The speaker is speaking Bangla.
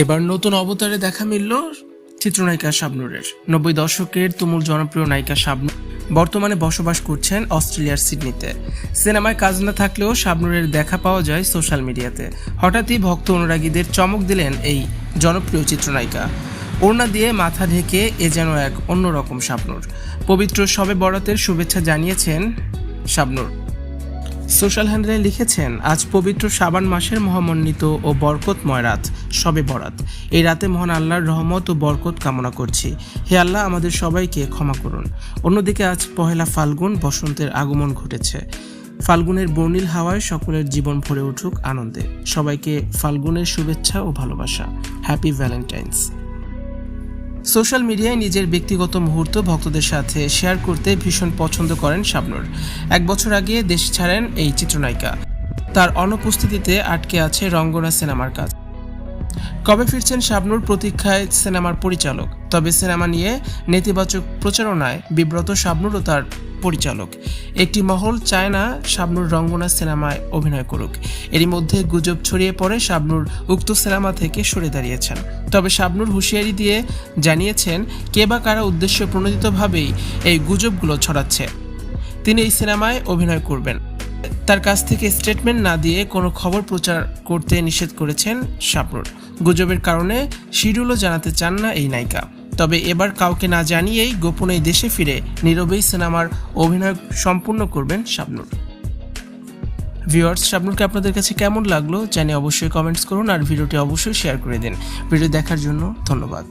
এবার নতুন অবতারে দেখা মিলল চিত্রনায়িকা শাবনুরের। নব্বই দশকের তুমুল জনপ্রিয় নায়িকা শাবনুর বর্তমানে বসবাস করছেন অস্ট্রেলিয়ার সিডনিতে। সিনেমায় কাজ না থাকলেও শাবনুরের দেখা পাওয়া যায় সোশ্যাল মিডিয়াতে। হঠাৎই ভক্ত অনুরাগীদের চমক দিলেন এই জনপ্রিয় চিত্রনায়িকা। ওড়না দিয়ে মাথা ঢেকে এ যেন এক অন্যরকম শাবনুর। পবিত্র শবে বরাতের শুভেচ্ছা জানিয়েছেন শাবনুর। সোশ্যাল হ্যান্ডেলে লিখেছেন, আজ পবিত্র শাবান মাসের মহামন্বিত ও বরকতময় রাত। সবে বরাত। এই রাতে মহান আল্লাহর রহমত ও বরকত কামনা করছি। হে আল্লাহ, আমাদের সবাইকে ক্ষমা করুন। অন্যদিকে আজ পহেলা ফাল্গুন, বসন্তের আগমন ঘটেছে। ফাল্গুনের বর্ণিল হাওয়ায় সকলের জীবন ভরে উঠুক আনন্দে। সবাইকে ফাল্গুনের শুভেচ্ছা ও ভালোবাসা। Happy Valentine's. সোশ্যাল মিডিয়ায় নিজের ব্যক্তিগত মুহূর্ত ভক্তদের সাথে শেয়ার করতে ভীষণ পছন্দ করেন শাবনুর। এক বছর আগে দেশ ছাড়েন এই চিত্রনায়িকা। তার অনুপস্থিতিতে আটকে আছে রঙ্গনা সিনেমার কাজ। কবে ফিরছেন শাবনুর প্রতীক্ষায় সিনেমার পরিচালক? তবে সিনেমা নিয়ে নেতিবাচক প্রচারণায় বিব্রত শাবনুর ও তার পরিচালক। একটি মহল চায় না শাবনুর রঙ্গনা সিনেমায় অভিনয় করুক। এরই মধ্যে গুজব ছড়িয়ে পড়ে শাবনুর উক্ত সিনেমা থেকে সরে দাঁড়িয়েছেন। তবে শাবনুর হুঁশিয়ারি দিয়ে জানিয়েছেন, কে বা কারা উদ্দেশ্য প্রণোদিতভাবেই এই গুজবগুলো ছড়াচ্ছে। তিনি এই সিনেমায় অভিনয় করবেন। তার কাছ থেকে স্টেটমেন্ট না দিয়ে কোনো খবর প্রচার করতে নিষেধ করেছেন শাবনুর। গুজবের কারণে শিডিউলও জানাতে চান না এই নায়িকা। তবে এবার কাউকে না জানিয়েই গোপনে দেশে ফিরে নীরবেই সিনেমার অভিনয় সম্পূর্ণ করবেন শাবনুর। ভিউয়ার্স, শাবনুরকে আপনাদের কাছে কেমন লাগল জানিয়ে অবশ্যই কমেন্টস করুন আর ভিডিওটি অবশ্যই শেয়ার করে দিন। ভিডিও দেখার জন্য ধন্যবাদ।